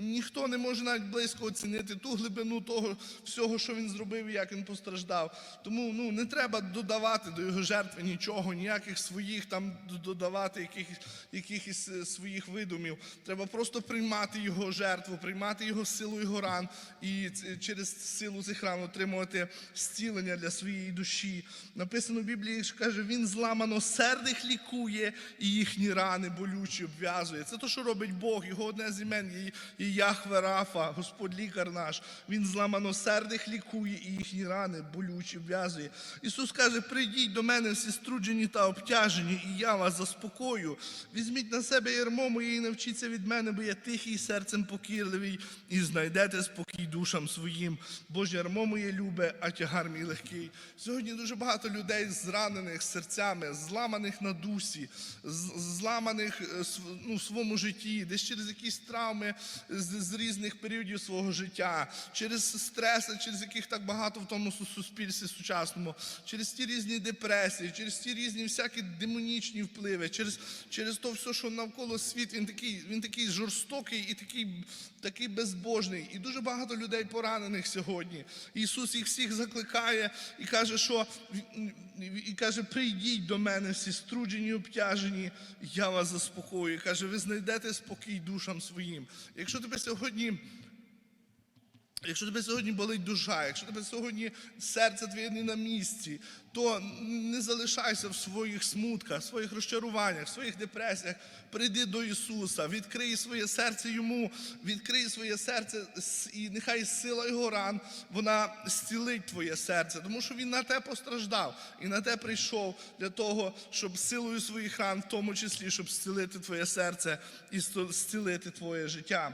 ніхто не може навіть близько оцінити ту глибину того всього, що він зробив і як він постраждав. Тому ну, не треба додавати до його жертви нічого, ніяких своїх там додавати якихось, якихось е, своїх видумів. Треба просто приймати його жертву, приймати його силу його ран і через силу цих ран отримувати зцілення для своєї душі. Написано в Біблії, що каже, він зламано сердих лікує і їхні рани болючі обв'язує. Це те, що робить Бог. Його одне з імен є, є Яхве Рафа, Господь лікар наш. Він зламано сердих лікує і їхні рани болючі обв'язує. Ісус каже: прийдіть до мене всі струджені та обтяжені, і я вас заспокою. Візьміть на себе ярмо моє і навчіться від мене, бо я тихий і серцем покірливий, і знайдете спокій душам своїм. Боже ярмо моє любе, а тягар мій легкий. Сьогодні дуже багато людей зранених серцями, зламаних на дусі, зламаних е, ну, в своєму житті, десь через якісь травми з, з різних періодів свого життя, через стреси, через яких так багато в тому суспільстві сучасному, через ті різні депресії, через ті різні всякі демонічні впливи, через, через то все, що навколо світ, він такий, він такий жорстокий і такий, такий безбожний. І дуже багато людей поранених сьогодні. Ісус їх всіх закликає і каже, що і каже: прийдіть до мене всі струджені, обтяжені, я вас заспокою. І Каже, ви знайдете спокій душам своїм. Якщо тебе сьогодні. Якщо тебе сьогодні болить душа, якщо тебе сьогодні серце твоє не на місці, то не залишайся в своїх смутках, в своїх розчаруваннях, в своїх депресіях. Прийди до Ісуса, відкрий своє серце Йому, відкрий своє серце, і нехай сила Його ран вона зцілить твоє серце, тому що Він на те постраждав і на те прийшов для того, щоб силою своїх ран, в тому числі, щоб зцілити твоє серце і зцілити твоє життя.